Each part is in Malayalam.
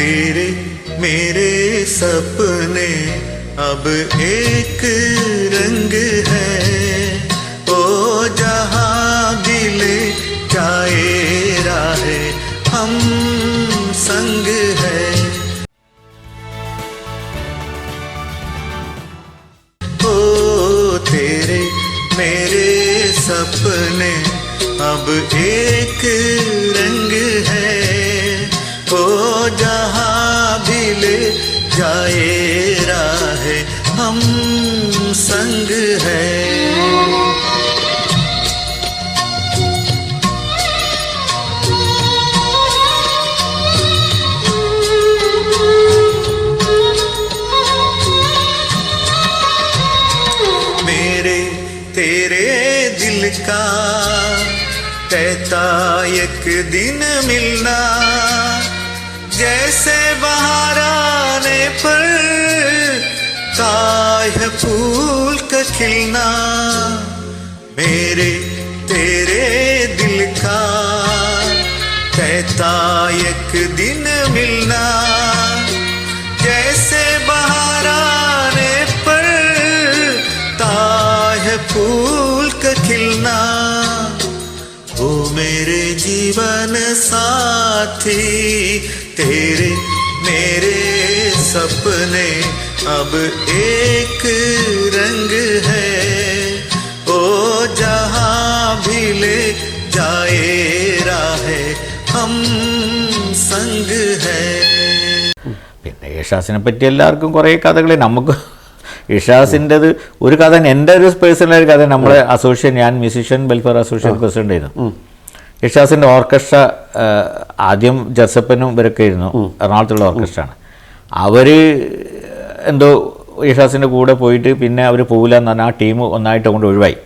तेरे, मेरे सपने अब एक रंग है। ओ, जहाँ भी ले जाए राहे, हम संग है। ओ, तेरे, मेरे सपने अब एक रंग जाए राह हम संग है। मेरे तेरे दिल का कहता एक दिन मिलना। जैसे बाहर आने पर काय फूल का खिलना। मेरे, तेरे दिल का कहता एक दिन मिलना। जैसे बाहर आने पर ताय फूल का खिलना। ओ मेरे जीवन साथी तेरे मेरे सपने अब एक रंग है ओ जहां भी ले जाए राहे हम संग है പിന്നെ യേശാസിനെ പറ്റി എല്ലാവർക്കും കുറേ കഥകൾ നമുക്ക് യേശാസിൻ്റെത് ഒരു കഥ എൻ്റെ ഒരു പേഴ്സണൽ ഒരു കഥ നമ്മളെ അസോസിയേഷൻ ഞാൻ മ്യൂസിഷ്യൻ വെൽഫെയർ അസോസിയേഷൻ പ്രസിഡന്റ് ആയിരുന്നു യേശാസിൻ്റെ ഓർക്കസ്ട്ര ആ, ആദ്യം ജസപ്പനും ഇവരൊക്കെ ആയിരുന്നു. എറണാകുളത്തുള്ള ഓർക്കസ്ട്രയാണ് അവർ എന്തോ യേശാസിന്റെ കൂടെ പോയിട്ട് പിന്നെ അവർ പോകില്ല എന്ന് പറഞ്ഞാൽ ആ ടീം ഒന്നായിട്ട് കൊണ്ട് ഒഴിവായി.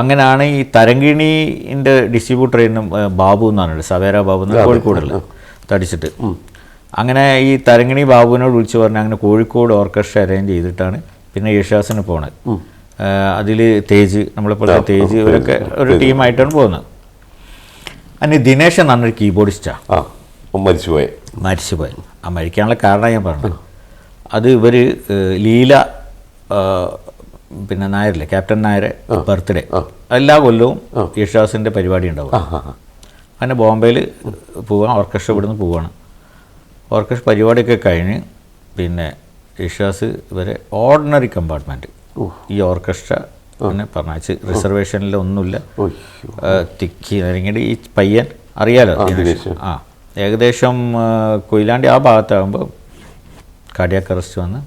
അങ്ങനെയാണ് ഈ തരങ്കിണീന്റെ ഡിസ്ട്രിബ്യൂട്ടർ ആയിരുന്നു ബാബു എന്നാണ് സവേര ബാബു എന്ന് കോഴിക്കോടുള്ള തടിച്ചിട്ട്. അങ്ങനെ ഈ തരങ്കിണി ബാബുവിനോട് വിളിച്ചു പറഞ്ഞ് അങ്ങനെ കോഴിക്കോട് ഓർക്കസ്ട്ര അറേഞ്ച് ചെയ്തിട്ടാണ് പിന്നെ യേശുദാസിന് പോണത്. അതിൽ തേജ് നമ്മളെപ്പോലെ തേജ് ഇവരൊക്കെ ഒരു ടീമായിട്ടാണ് പോകുന്നത്. അതിന് ദിനേശൻ എന്ന് പറഞ്ഞൊരു കീബോർഡിസ്റ്റാണ് മരിച്ചുപോയി. മരിച്ചുപോയി. ആ മരിക്കാനുള്ള കാരണം ഞാൻ പറഞ്ഞു അത് ഇവർ ലീല പിന്നെ നായരില്ലേ ക്യാപ്റ്റൻ നായരെ ബർത്ത്ഡേ. എല്ലാ കൊല്ലവും യേശുദാസിന്റെ പരിപാടി ഉണ്ടാവും അങ്ങനെ ബോംബെയിൽ പോവാൻ ഓർക്കസ്ട്ര ഇവിടുന്ന് പോവാണ്. ഓർക്കസ്ട്ര പരിപാടിയൊക്കെ കഴിഞ്ഞ് പിന്നെ യേശുദാസ് ഇവരെ ഓർഡിനറി കമ്പാർട്ട്മെന്റ് ഈ ഓർക്കസ്ട്ര പിന്നെ പറഞ്ഞാച്ച് റിസർവേഷനിലൊന്നുമില്ല തിക്കി അല്ലെങ്കിൽ ഈ പയ്യൻ അറിയാലോ ആ ഏകദേശം കൊയിലാണ്ടി ആ ഭാഗത്താകുമ്പോൾ കാർഡിയാക്ക് അറസ്റ്റ് വന്ന്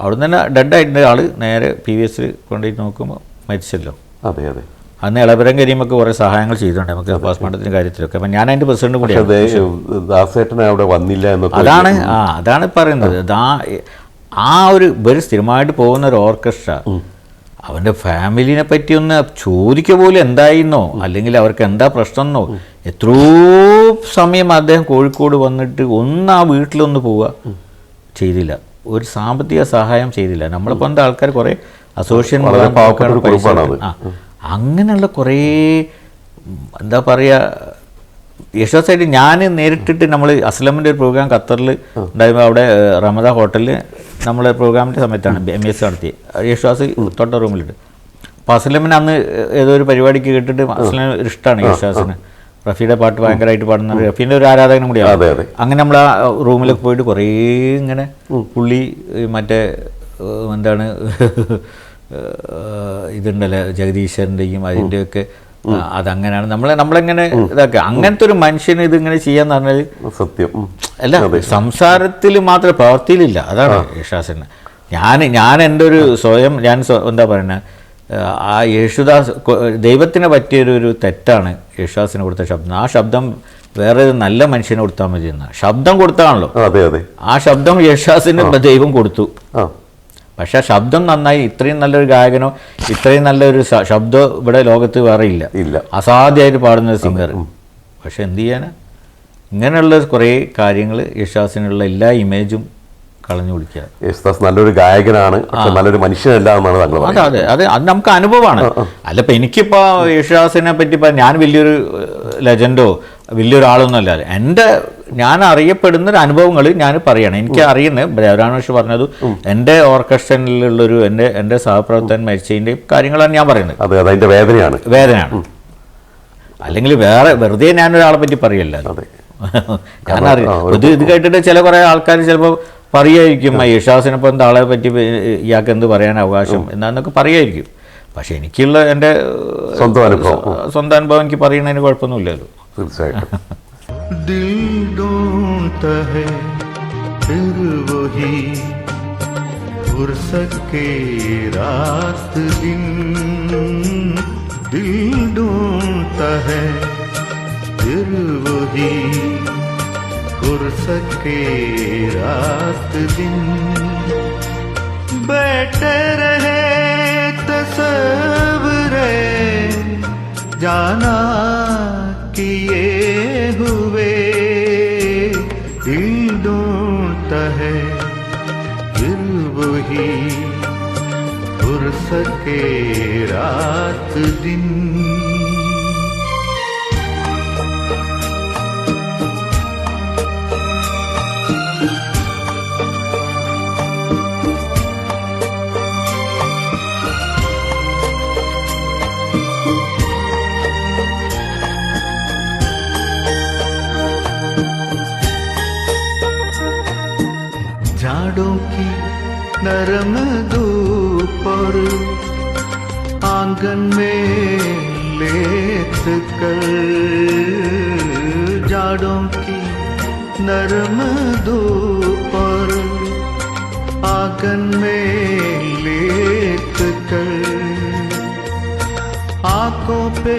അവിടുന്ന് തന്നെ ഡെഡായിട്ടുണ്ട് ആൾ. നേരെ പി വി എസിൽ കൊണ്ടുപോയി നോക്കുമ്പോൾ മരിച്ചല്ലോ. അതെ അതെ. അന്ന് ഇളവരം കരിയുമൊക്കെ കുറേ സഹായങ്ങൾ ചെയ്തിട്ടുണ്ട് നമുക്ക് പാസ്പോർട്ടിന്റെ കാര്യത്തിലൊക്കെ. അപ്പം ഞാൻ അതിന്റെ പ്രസിഡന്റ് കൂടിയാണ്. അവിടെ വന്നില്ല അതാണ് ആ അതാണ് പറയുന്നത്. ആ ഒരു ഇവർ സ്ഥിരമായിട്ട് പോകുന്ന ഒരു ഓർക്കസ്ട്ര അവന്റെ ഫാമിലിനെ പറ്റി ഒന്ന് ചോദിക്കുക പോലും എന്തായിരുന്നോ അല്ലെങ്കിൽ അവർക്ക് എന്താ പ്രശ്നം എന്നോ എത്രയോ സമയം അദ്ദേഹം കോഴിക്കോട് വന്നിട്ട് ഒന്ന് ആ വീട്ടിലൊന്ന് പോവുക ചെയ്തില്ല. ഒരു സാമ്പത്തിക സഹായം ചെയ്തില്ല. നമ്മളെ പോലത്തെ ആൾക്കാർ കുറേ അസോസിയേഷൻ. അങ്ങനെയുള്ള കുറേ എന്താ പറയുക യശോസായിട്ട് ഞാൻ നേരിട്ടിട്ട് നമ്മൾ അസ്ലമിന്റെ ഒരു പ്രോഗ്രാം ഖത്തറിൽ ഉണ്ടായിരുന്നു. അവിടെ റമദ ഹോട്ടലിൽ നമ്മളെ പ്രോഗ്രാമിന്റെ സമയത്താണ് എം എസ് നടത്തി യേശുദാസ് തൊട്ട റൂമിലുണ്ട് അപ്പോൾ അസ്ലമിന് അന്ന് ഏതോ ഒരു പരിപാടിക്ക് കേട്ടിട്ട് ഒരു ഇഷ്ടമാണ് യേശുദാസിന് റഫീയുടെ പാട്ട് ഭയങ്കരമായിട്ട് പാടുന്ന റഫീന്റെ ഒരു ആരാധകനും കൂടിയാണ്. അങ്ങനെ നമ്മൾ ആ റൂമിലൊക്കെ പോയിട്ട് കുറേ ഇങ്ങനെ പുള്ളി മറ്റേ എന്താണ് ഇതുണ്ടല്ലോ ജഗദീശ്വരന്റെയും അതിന്റെയൊക്കെ അതങ്ങനെയാണ്. നമ്മളെ നമ്മളെങ്ങനെ ഇതാക്കുക. അങ്ങനത്തെ ഒരു മനുഷ്യന് ഇതിങ്ങനെ ചെയ്യാന്ന് പറഞ്ഞാൽ സത്യം. അല്ല സംസാരത്തിൽ മാത്രമേ പ്രവർത്തിയിലില്ല. അതാണ് യേശുദാസിന്. ഞാൻ ഞാൻ എന്റെ ഒരു സ്വയം ഞാൻ എന്താ പറയുന്നത് ആ യേശുദാസ് ദൈവത്തിനെ പറ്റിയൊരു ഒരു തെറ്റാണ് യേശുദാസിന് കൊടുത്ത ശബ്ദം. ആ ശബ്ദം വേറെ ഒരു നല്ല മനുഷ്യനെ കൊടുത്താൽ മതി എന്നാണ് ശബ്ദം കൊടുത്താണല്ലോ. ആ, ശബ്ദം യേശുദാസിന് ദൈവം കൊടുത്തു. പക്ഷെ ആ ശബ്ദം നന്നായി ഇത്രയും നല്ലൊരു ഗായകനോ ഇത്രയും നല്ലൊരു ശബ്ദം ഇവിടെ ലോകത്ത് വേറെ ഇല്ല. ഇല്ല. അസാധ്യമായിട്ട് പാടുന്ന സിംഗർ. പക്ഷെ എന്ത് ചെയ്യാനാ? ഇങ്ങനെയുള്ള കുറേ കാര്യങ്ങൾ യേശുദാസിനുള്ള എല്ലാ ഇമേജും കളഞ്ഞു കുടിക്കുക. യേശുദാസ് നല്ലൊരു ഗായകനാണ് നല്ലൊരു മനുഷ്യനല്ല എന്നാണ് താങ്കൾ അതെ അതെ അത്. അത് നമുക്ക് അനുഭവമാണ്. അല്ല ഇപ്പം എനിക്കിപ്പോൾ യേശുദാസിനെ പറ്റി ഞാൻ വലിയൊരു ലെജൻഡോ വലിയൊരാളൊന്നും അല്ല എന്റെ ഞാൻ അറിയപ്പെടുന്ന ഒരു അനുഭവങ്ങൾ ഞാൻ പറയണം എനിക്ക് അറിയുന്ന ദേവരാമേഷ് പറഞ്ഞത് എന്റെ ഓർക്കസ്ട്രയിലുള്ളൊരു എന്റെ എന്റെ സഹപ്രവർത്തകൻ മരിച്ചതിന്റെ കാര്യങ്ങളാണ് ഞാൻ പറയുന്നത്. അതെ അതിന്റെ വേദനയാണ്. വേദനയാണ്. അല്ലെങ്കിൽ വേറെ വെറുതെ ഞാൻ ഒരാളെ പറ്റി പറയല്ല. ഞാൻ അറിയാം ഇത് ഇത് കേട്ടിട്ട് ചില കുറേ ആൾക്കാർ ചിലപ്പോൾ പറയായിരിക്കും യേശുദാസിനിപ്പോൾ താളെ പറ്റി ഇയാൾക്ക് എന്ത് പറയാൻ അവകാശം? എന്നാന്നൊക്കെ പറയായിരിക്കും. പക്ഷെ എനിക്കുള്ള എന്റെ സ്വന്തം അനുഭവം. സ്വ- സ്വന്തം അനുഭവം എനിക്ക് പറയുന്നതിന് കുഴപ്പമൊന്നുമില്ലല്ലോ. തീർച്ചയായിട്ടും. दिल ढूंढता है फिर वही फुर्सत के रात दिन। दिल ढूंढता है फिर वही फुर्सत के रात दिन। बैठे रहे सके रात दिन। जाड़ों की नरम धूप और आँगन में लेट कर जाड़ों की नरम धूप और आँगन में लेट कर आँखों पे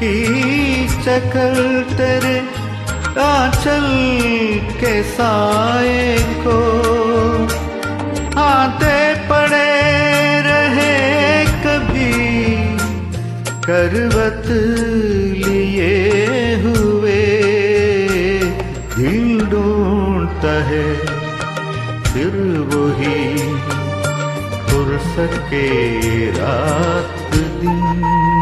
ही चकर तेरे आंचल के साए करवत लिए हुए दिल ढूंढता है फिर वही फुर्सत के रात दिन।